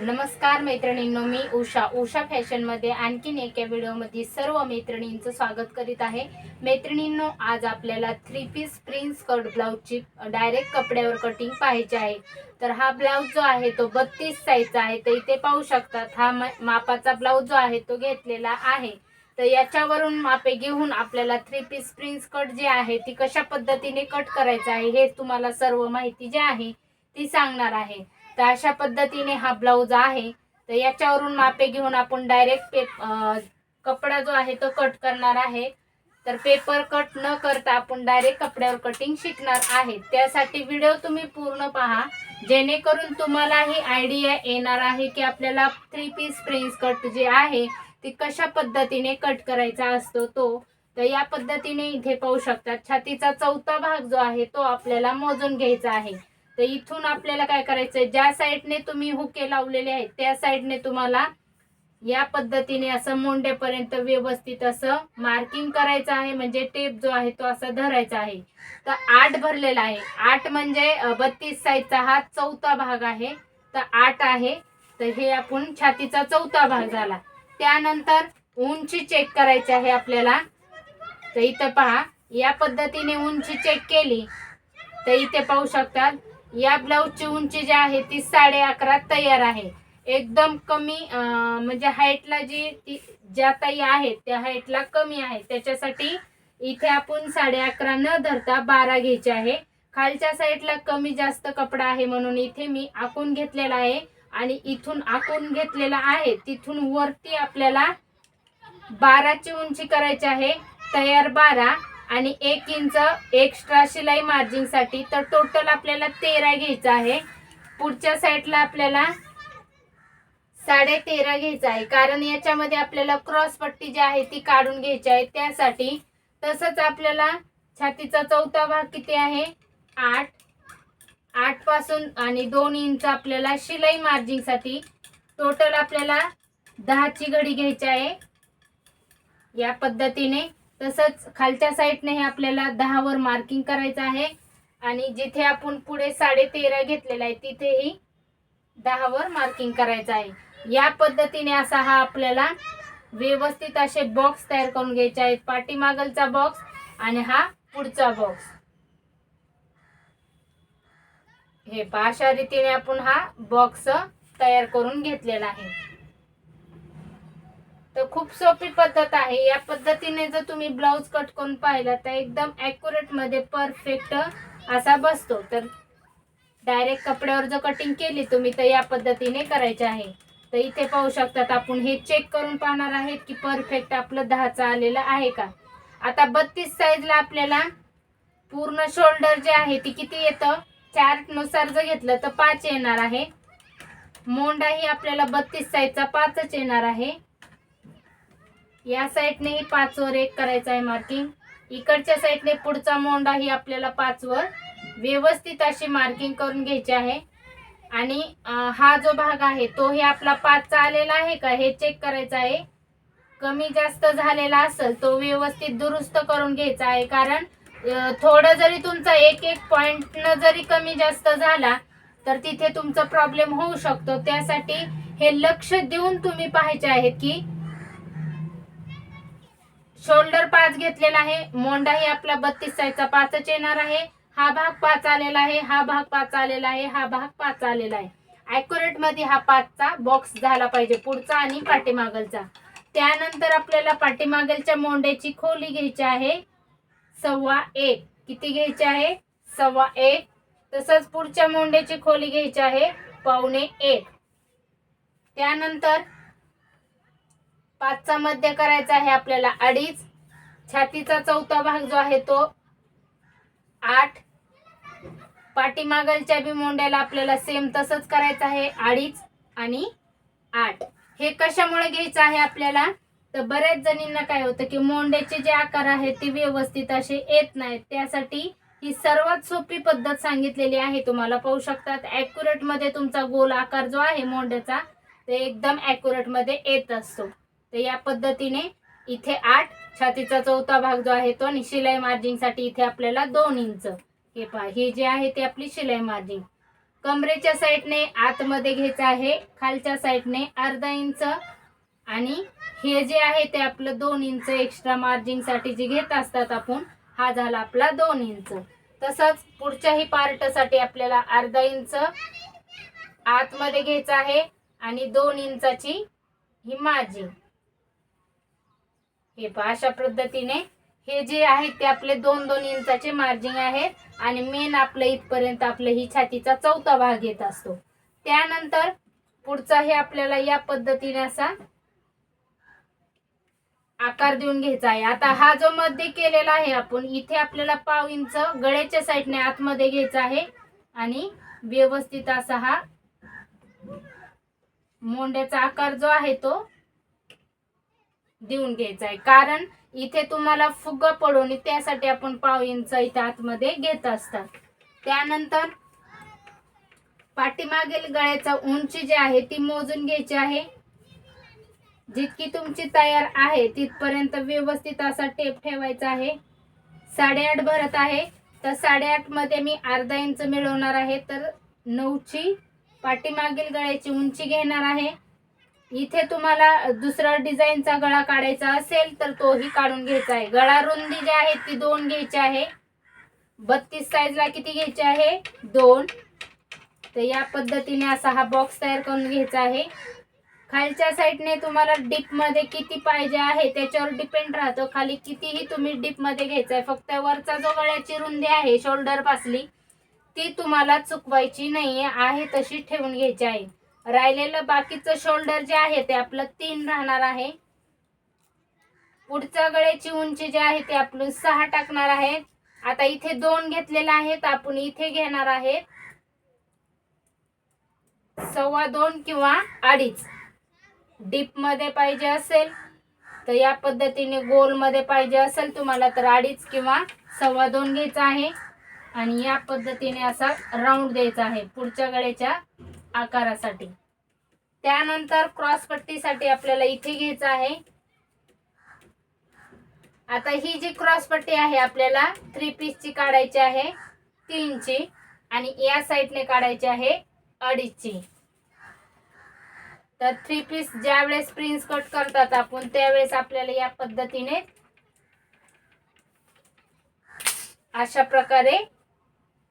नमस्कार मैत्रिणींनो मी उषा. उषा फॅशनमध्ये आणखीन एका व्हिडिओमध्ये सर्व मैत्रिणींचं स्वागत करीत आहे. मैत्रिणींनो आज आपल्याला थ्री पीस प्रिन्स कट ब्लाऊजची डायरेक्ट कपड्यावर कटिंग पाहायची आहे. तर हा ब्लाऊज जो आहे तो बत्तीस साईजचा आहे. तर इथे पाहू शकतात हा मापाचा ब्लाऊज जो आहे तो घेतलेला आहे. तर याच्यावरून मापे घेऊन आपल्याला थ्री पीस प्रिन्स कट जे आहे ती कशा पद्धतीने कट करायचं आहे हे तुम्हाला सर्व माहिती जी आहे ती सांगणार आहे. तर अशा पद्धतीने हा ब्लाऊज आहे. तर याच्यावरून मापे घेऊन आपण डायरेक्ट पेप कपडा जो आहे तो कट करणार आहे. तर पेपर कट न करता आपण डायरेक्ट कपड्यावर कटिंग शिकणार आहे. त्यासाठी व्हिडिओ तुम्ही पूर्ण पहा. जेणेकरून तुम्हालाही आयडिया येणार आहे की आपल्याला थ्री पीस प्रिन्स कट जे आहे ते कशा पद्धतीने कट करायचा असतो तो. तर या पद्धतीने इथे पाहू शकतात छातीचा चौथा भाग जो आहे तो आपल्याला मोजून घ्यायचा आहे. तर इथून आपल्याला काय करायचंय? ज्या साईडने तुम्ही हुके लावलेले आहेत त्या साईडने तुम्हाला या पद्धतीने असं मोंड्यापर्यंत व्यवस्थित असं मार्किंग करायचं आहे. म्हणजे टेप जो आहे तो असा धरायचा आहे. तर आठ भरलेला आहे. आठ म्हणजे बत्तीस साईजचा हा चौथा भाग आहे. तर आठ आहे. तर हे आपण छातीचा चौथा भाग झाला. त्यानंतर उंची चेक करायची आहे आपल्याला. तर इथं पहा या पद्धतीने उंची चेक केली. तर इथे पाहू शकतात या ब्लाऊजची उंची जी आहे ती साडे अकरा तयार आहे. एकदम कमी म्हणजे हाईटला जी ती ज्या ताई आहेत त्या हाईटला कमी आहे. त्याच्यासाठी इथे आपण साडे अकरा न धरता बारा घ्यायचे आहे. खालच्या साईडला कमी जास्त कपडा आहे म्हणून इथे मी आखून घेतलेला आहे. आणि इथून आखून घेतलेला आहे तिथून वरती आपल्याला बाराची उंची करायची आहे. तयार बारा. आणि एक इंच एक्स्ट्रा शिलाई मार्जिनसाठी तर टोटल आपल्याला तेरा घ्यायचं आहे. पुढच्या साईडला आपल्याला साडे तेरा घ्यायचं आहे. कारण याच्यामध्ये आपल्याला क्रॉस पट्टी जी आहे ती काढून घ्यायची आहे. त्यासाठी तसंच आपल्याला छातीचा चौथा भाग किती आहे? आठ. आठपासून आणि दोन इंच आपल्याला शिलाई मार्जिनसाठी टोटल आपल्याला दहाची घडी घ्यायची आहे. या पद्धतीने तसंच खालच्या साईडने हे आपल्याला दहावर मार्किंग करायचं आहे. आणि जिथे आपण पुढे साडे तेरा घेतलेला आहे तिथेही दहावर मार्किंग करायचं आहे. या पद्धतीने असा हा आपल्याला व्यवस्थित असे बॉक्स तयार करून घ्यायचे आहेत. पाठीमागलचा बॉक्स आणि हा पुढचा बॉक्स हे पहा अशा रीतीने आपण हा बॉक्स तयार करून घेतलेला आहे. तर खूप सोपी पद्धत आहे. या पद्धतीने जर तुम्ही ब्लाऊज कट करून पाहिला तर एकदम ॲक्युरेटमध्ये परफेक्ट असा बसतो. तर डायरेक्ट कपड्यावर जर कटिंग केली तुम्ही तर या पद्धतीने करायचे आहे. तर इथे पाहू शकतात आपण हे चेक करून पाहणार आहेत की परफेक्ट आपलं दहाचं आलेलं आहे का? आता बत्तीस साईजला आपल्याला पूर्ण शोल्डर जे आहे ती किती येतं? चार्टनुसार जर घेतलं तर पाच येणार आहे. मोंडाही आपल्याला बत्तीस साईजचा पाचच येणार आहे. या साईडनेही पाच वर एक करायचं आहे मार्किंग इकडच्या साईडने पुढचा मोंडा ही आपल्याला पाच वर व्यवस्थित अशी मार्किंग करून घ्यायची आहे. आणि हा जो भाग आहे तोही आपला पाचचा आलेला आहे का? हे चेक करायचं आहे. कमी जास्त झालेला असेल तो व्यवस्थित दुरुस्त करून घ्यायचा आहे. कारण थोडं जरी तुमचा एक एक पॉइंट न जरी कमी जास्त झाला तर तिथे तुमचा प्रॉब्लेम होऊ शकतो. त्यासाठी हे लक्ष देऊन तुम्ही पाहायचे आहेत की शोल्डर पाच घेतलेला आहे. मोंडाही आपला बत्तीस साईजचा पाचच येणार आहे. हा भाग पाच आलेला आहे. हा भाग पाच आलेला आहे. हा भाग पाच आलेला आहे. अॅक्युरेटमध्ये हा पाचचा बॉक्स झाला पाहिजे पुढचा आणि पाठीमागलचा. त्यानंतर आपल्याला पाठीमागलच्या मोंड्याची खोली घ्यायची आहे. सव्वा एक. किती घ्यायची आहे? सव्वा एक. तसंच पुढच्या मोंड्याची खोली घ्यायची आहे. पावणे एक. त्यानंतर पाचचा मध्य करायचा आहे आपल्याला अडीच. छातीचा चौथा भाग जो आहे तो आठ. पाठीमागलच्या बी मोंड्याला आपल्याला सेम तसंच करायचं आहे अडीच आणि आठ. हे कशामुळे घ्यायचं आहे आपल्याला? तर बऱ्याच जणींना काय होतं की मोंड्याचे जे आकार आहेत ते व्यवस्थित असे येत नाहीत. त्यासाठी ही सर्वात सोपी पद्धत सांगितलेली आहे. तुम्हाला पाहू शकतात ॲक्युरेटमध्ये तुमचा गोल आकार जो आहे मोंड्याचा ते एकदम ॲक्युरेटमध्ये येत असतो. तर या पद्धतीने इथे आठ छातीचा चौथा भाग जो आहे तो आणि शिलाई मार्जिंगसाठी इथे आपल्याला दोन इंच. हे पहा हे जे आहे ते आपली शिलाई मार्जिंग कमरेच्या साईडने आतमध्ये घ्यायचं आहे खालच्या साईडने अर्धा इंच. आणि हे जे आहे ते आपलं दोन इंच एक्स्ट्रा मार्जिंगसाठी जे घेत असतात आपण हा झाला आपला दोन इंच. तसंच पुढच्याही पार्टसाठी आपल्याला अर्धा इंच आतमध्ये घ्यायचं आहे आणि दोन इंचाची ही मार्जिंग हे पहा अशा पद्धतीने हे जे आहेत ते आपले दोन दोन इंचाचे मार्जिन आहेत आणि मेन आपलं इथपर्यंत आपलं ही छातीचा चौथा भाग येत असतो. त्यानंतर पुढचा हे आपल्याला या पद्धतीने असा आकार देऊन घ्यायचा आहे. आता हा जो मध्ये केलेला आहे आपण इथे आपल्याला पाव इंच गळ्याच्या साईडने आतमध्ये घ्यायचा आहे आणि व्यवस्थित असा हा मोंड्याचा आकार जो आहे तो देऊन घ्यायचा आहे कारण इथे तुम्हाला फुग पडून त्यासाठी आपण पाव इंच इथे आतमध्ये घेत असतात. त्यानंतर पाठीमागील गळ्याचा उंची जी आहे ती मोजून घ्यायची आहे. जितकी तुमची तयार आहे तिथपर्यंत व्यवस्थित असा टेप ठेवायचा आहे. साडेआठ भरत आहे. तर साडेआठमध्ये मी अर्धा इंच मिळवणार आहे. तर नऊची पाठीमागील गळ्याची उंची घेणार आहे. इथे तुम्हाला दुसरा डिझाईनचा गळा काढायचा असेल तर तोही काढून घ्यायचा आहे. गळा रुंदी जी आहे ती दोन घ्यायची आहे. बत्तीस साईजला किती घ्यायची आहे? दोन. तर या पद्धतीने असा हा बॉक्स तयार करून घ्यायचा आहे. खालच्या साईडने तुम्हाला डिपमध्ये किती पाहिजे आहे त्याच्यावर डिपेंड राहतो. खाली कितीही तुम्ही डीपमध्ये घ्यायचा आहे. फक्त वरचा जो गळ्याची रुंदी आहे शोल्डर पासली ती तुम्हाला चुकवायची नाही आहे तशी ठेवून घ्यायची आहे. राहिलेलं बाकीचं शोल्डर जे आहे ते आपलं तीन राहणार आहे. पुढच्या गळ्याची उंची जी आहे ते आपलं सहा टाकणार आहे. आता इथे दोन घेतलेले आहेत आपण इथे घेणार आहे. सव्वा दोन किंवा अडीच. डीपमध्ये पाहिजे असेल तर या पद्धतीने गोलमध्ये पाहिजे असेल तुम्हाला तर अडीच किंवा सव्वा दोन घ्यायचा आहे. आणि या पद्धतीने असा राऊंड द्यायचा आहे. पुढच्या गळ्याच्या आकारासाठी. त्यानंतर क्रॉस पट्टीसाठी आपल्याला इथे घ्यायचं आहे. आता ही जी क्रॉस पट्टी आहे आपल्याला थ्री पीसची काढायची आहे तीनची आणि या साईडने काढायची आहे अडीचची तर थ्री पीस ज्या वेळेस प्रिन्स कट करतात आपण त्यावेळेस आपल्याला या पद्धतीने अशा प्रकारे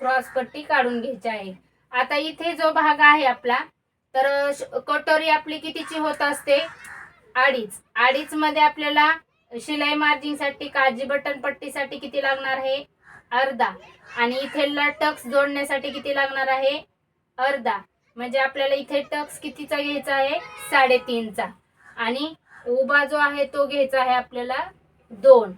क्रॉस पट्टी काढून घ्यायची आहे. आता इथे जो भाग आहे आपला तर कटोरी आपली कितीची होत असते? अडीच. अडीच मध्ये आपल्याला शिलाई मार्जिंगसाठी काजी बटन पट्टीसाठी किती लागणार आहे? अर्धा. आणि इथे टक्स जोडण्यासाठी किती लागणार आहे? अर्धा. म्हणजे आपल्याला इथे टक्स कितीचा घ्यायचा आहे? साडेतीनचा. आणि उभा जो आहे तो घ्यायचा आहे आपल्याला दोन.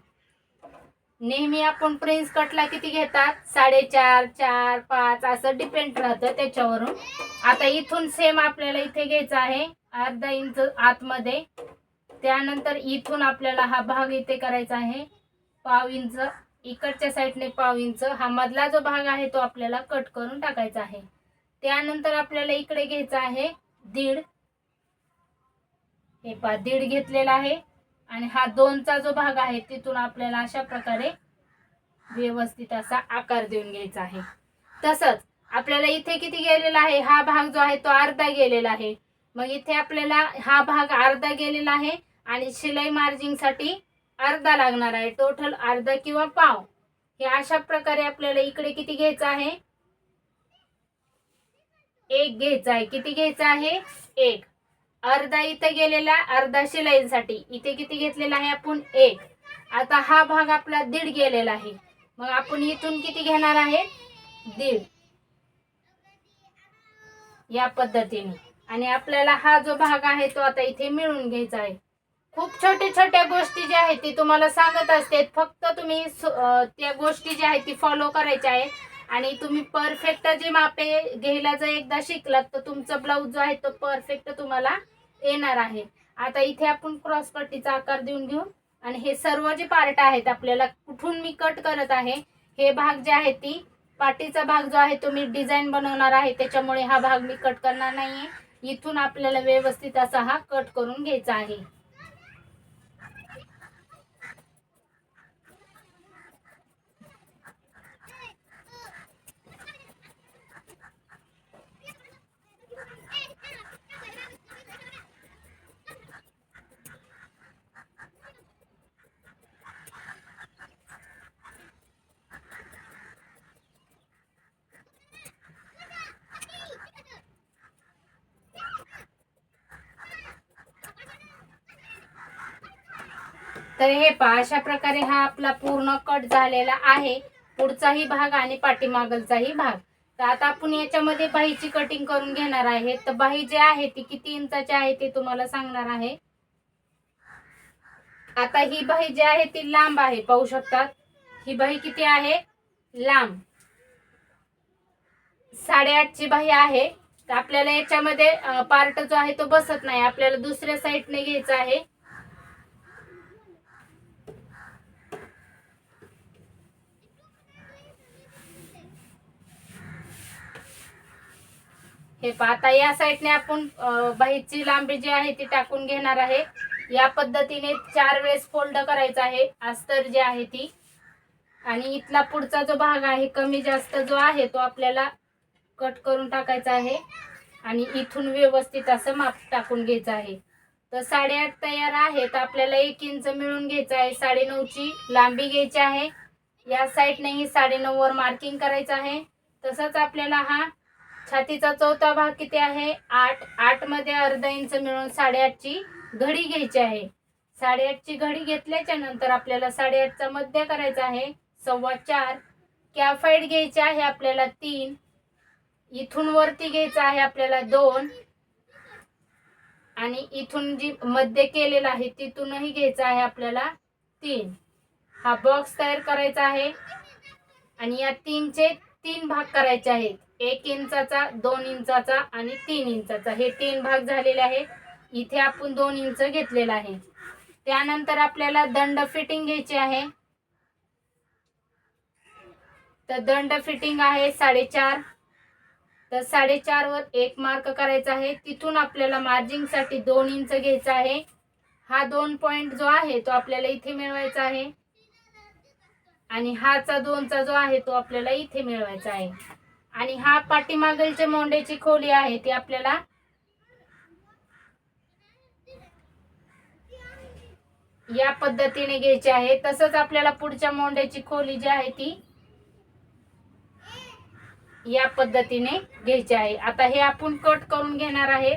नेहमी आपण प्रिन्स कटला किती घेतात? साडेचार चार पाच असं डिपेंड राहतं त्याच्यावरून. आता इथून सेम आपल्याला इथे घ्यायचा आहे अर्धा इंच आतमध्ये. त्यानंतर इथून आपल्याला हा भाग इथे करायचा आहे पाव इंच इकडच्या साईडने पाव इंच हा मधला जो भाग आहे तो आपल्याला कट करून टाकायचा आहे. त्यानंतर आपल्याला इकडे घ्यायचा आहे दीड. हे पा दीड घेतलेला आहे. आणि हा दोनचा जो भाग आहे तिथून आपल्याला अशा प्रकारे व्यवस्थित असा आकार देऊन घ्यायचा आहे. तसंच आपल्याला इथे किती गेलेला आहे? हा भाग जो आहे तो अर्धा गेलेला आहे. मग इथे आपल्याला हा भाग अर्धा गेलेला आहे आणि शिलाई मार्जिंगसाठी अर्धा लागणार आहे. टोटल अर्धा किंवा पाव. हे अशा प्रकारे आपल्याला इकडे किती घ्यायचं आहे? एक घ्यायचा आहे. किती घ्यायचा आहे? एक. अर्धा इथे गेलेला अर्धा शिलाईंसाठी. इथे किती घेतलेला आहे आपण? एक. आता हा भाग आपला दीड गेलेला आहे. मग आपण इथून किती घेणार आहे? दीड. या पद्धतीने. आणि आपल्याला हा जो भाग आहे तो आता इथे मिळून घ्यायचा आहे. खूप छोट्या छोट्या गोष्टी ज्या आहेत ती तुम्हाला सांगत असते. फक्त तुम्ही त्या गोष्टी ज्या आहेत ती फॉलो करायच्या आहेत आणि तुम्ही परफेक्ट जे मापे घ्यायला जर एकदा शिकलात तर तुमचा ब्लाऊज जो आहे तो परफेक्ट तुम्हाला येणार आहे. आता इथे आपण क्रॉस पट्टीचा आकार देऊन घेऊ. आणि हे सर्व जे पार्ट आहेत आपल्याला कुठून मी कट करत आहे हे भाग जे आहे ती पाटीचा भाग जो आहे तो मी डिझाईन बनवणार आहे. त्याच्यामुळे हा भाग मी कट करणार नाहीये. इथून आपल्याला व्यवस्थित असा हा कट करून घ्यायचा आहे. तर हे पहा अशा प्रकारे हा आपला पूर्ण कट झालेला आहे. पुढचाही भाग आणि पाठीमागलचाही भाग. तर आता आपण याच्यामध्ये बाहीची कटिंग करून घेणार आहे. तर बाही जी आहे ती किती इंचाची आहे ते तुम्हाला सांगणार आहे. आता ही बाही जी आहे ती लांब आहे पाहू शकतात. ही बाही किती आहे? लांब. साडेआठची बाही आहे. तर आपल्याला याच्यामध्ये पार्ट जो आहे तो बसत नाही. आपल्याला दुसऱ्या साईडने घ्यायचा आहे. हे पहा आता या साईडने आपण अ, बाहीची लांबी जी आहे ती टाकून घेणार आहे. या पद्धतीने चार वेळेस फोल्ड करायचा आहे. अस्तर जी आहे ती. आणि इथला पुढचा जो भाग आहे कमी जास्त जो आहे तो आपल्याला कट करून टाकायचा आहे. आणि इथून व्यवस्थित असं माप टाकून घ्यायचं आहे. तर साडेआठ तयार आहे तर आपल्याला एक इंच मिळून घ्यायचं आहे. साडेनऊची लांबी घ्यायची आहे. या साईडनेही साडेनऊ वर मार्किंग करायचं आहे. तसंच आपल्याला हा छातीचा चौथा भाग किती आहे? आठ. आठमध्ये अर्धा इंच मिळून साडेआठची घडी घ्यायची आहे. साडेआठची घडी घेतल्याच्या नंतर आपल्याला साडेआठचा मध्य करायचा आहे. सव्वा चार. कॅफाईड घ्यायची आहे आपल्याला तीन. इथून वरती घ्यायचं आहे आपल्याला दोन. आणि इथून जी मध्य केलेला आहे तिथूनही घ्यायचं आहे आपल्याला तीन. हा बॉक्स तयार करायचा आहे. आणि या तीनचे तीन भाग करायचे आहेत. एक इंचाचा दोन इंचाचा आणि तीन इंचाचा. हे तीन भाग झालेले आहे इथे आपण दोन इंच घेतलेला आहे. त्यानंतर आपल्याला दंड फिटिंग घ्यायची आहे. तर दंड फिटिंग आहे साडेचार. तर साडेचार वर एक मार्क करायचा आहे. तिथून आपल्याला मार्जिंगसाठी दोन इंच घ्यायचा आहे. हा दोन पॉइंट जो आहे तो आपल्याला इथे मिळवायचा आहे. आणि हाचा दोनचा जो आहे तो आपल्याला इथे मिळवायचा आहे. आणि हा पाठीमागलच्या मोंड्याची खोली आहे ती आपल्याला या पद्धतीने घ्यायची आहे. तसंच आपल्याला पुढच्या मोंड्याची खोली जी आहे ती या पद्धतीने घ्यायची आहे. आता हे आपण कट करून घेणार आहे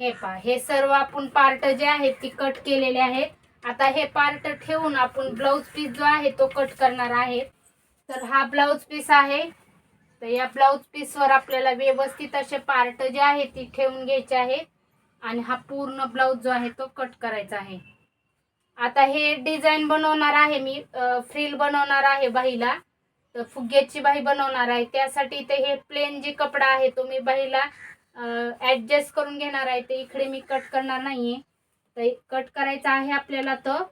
हे पहा हे सर्व आपण पार्ट जे आहेत ती कट केलेले आहेत. आता हे पार्ट ठेवून आपण ब्लाऊज पीस जो आहे तो कट करणार आहे. तर हा ब्लाऊज पीस आहे. तर या ब्लाऊज पीसवर आपल्याला व्यवस्थित असे पार्ट जे आहे ती ठेवून घ्यायचे आहेत आणि हा पूर्ण ब्लाऊज जो आहे तो कट करायचा आहे. आता हे डिझाईन बनवणार आहे मी फ्रिल बनवणार आहे बाहीला तर फुग्याची बाही बनवणार आहे. त्यासाठी ते हे प्लेन जे कपडा आहे तो मी बाहीला ऍडजस्ट करून घेणार आहे ते. इकडे मी कट करणार नाहीये. तर कट करायचा आहे आपल्याला तो.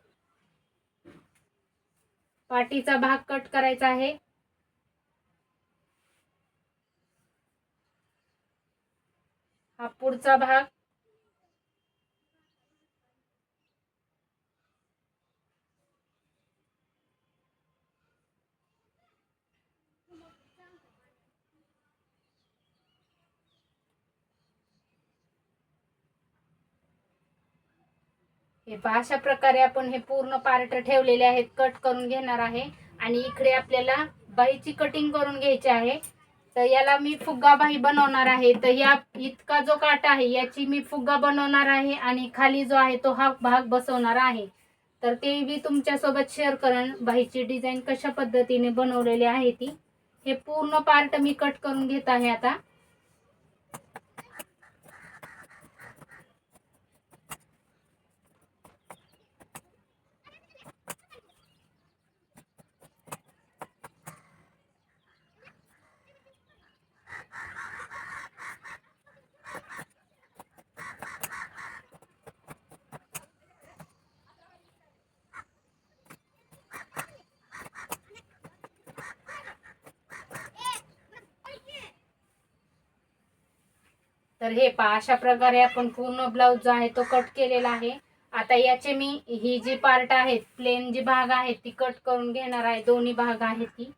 पाटीचा भाग कट करायचा आहे. हा पुढचा भाग. हे पहा अशा प्रकारे आपण हे पूर्ण पार्ट ठेवलेले आहेत कट करून घेणार आहे. आणि इकडे आपल्याला बाहीची कटिंग करून घ्यायची आहे. तर याला मी फुगा बाही बनवणार आहे. तर या इतका जो काटा आहे याची मी फुग्गा बनवणार आहे आणि खाली जो आहे तो हा भाग बसवणार आहे. तर ते मी तुमच्यासोबत शेअर करेन बाहीची डिझाईन कशा पद्धतीने बनवलेली आहे ती. हे पूर्ण पार्ट मी कट करून घेत आहे आता. तर हे पा अशा प्रकारे आपण पूर्ण ब्लाऊज जो आहे तो कट केलेला आहे. आता याचे मी ही जी पार्ट आहेत प्लेन जी भाग आहे ती कट करून घेणार आहे. दोन्ही भाग आहेत ती.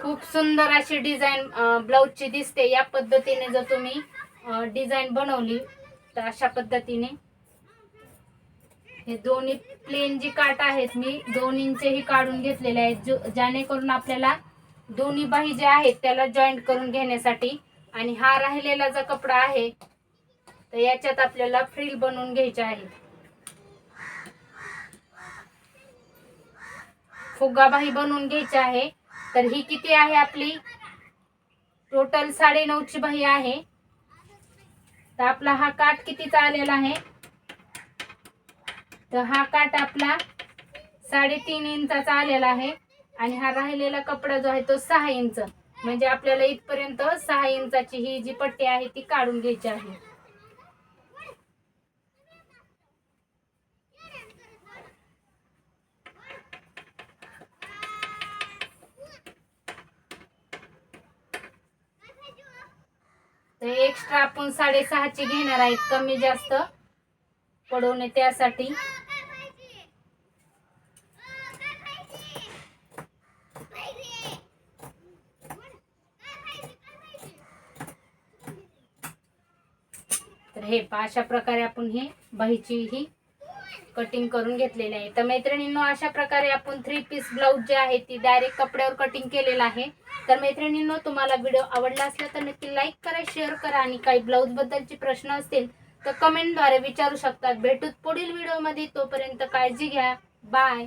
खूप सुंदर अशी डिझाईन ब्लाऊजची दिसते. या पद्धतीने जर तुम्ही डिझाईन बनवली तर अशा पद्धतीने हे दोन्ही प्लेन जी काट आहेत मी दोन इंचही काढून घेतलेले आहेत जेणेकरून आपल्याला दोन्ही बाही जे आहेत त्याला जॉईंट करून घेण्यासाठी. आणि हा राहिलेला जो कपडा आहे तर याच्यात आपल्याला फ्रिल बनवून घ्यायचे आहे. फुगा बाही बनवून घ्यायची आहे. तर ही किती आहे आपली? टोटल साडे नऊची बाही आहे. तर आपला हा काठ कितीचा आलेला आहे? तर हा काठ आपला साडेतीन इंचाचा आलेला आहे. आणि हा राहिलेला कपडा जो आहे तो सहा इंच. म्हणजे आपल्याला इथपर्यंत सहा इंचाची ही जी पट्टी आहे ती काढून घ्यायची आहे. तर एक्स्ट्रा आपण साडेसहाची घेणार आहेत. कमी जास्त पडवणे त्यासाठी. हे अशा प्रकारे आपण हे बाहीची ही कटिंग करून घेतलेली आहे. तर मैत्रिणींनो अशा प्रकारे आपण थ्री पीस ब्लाऊज जे आहे ती डायरेक्ट कपड्यावर कटिंग केलेलं आहे. तर मैत्रिणींनो तुम्हाला व्हिडिओ आवडला असला तर नक्की लाईक करा शेअर करा आणि काही ब्लाऊज बद्दलचे प्रश्न असतील तर कमेंटद्वारे विचारू शकतात. भेटूत पुढील व्हिडिओमध्ये तोपर्यंत काळजी घ्या. बाय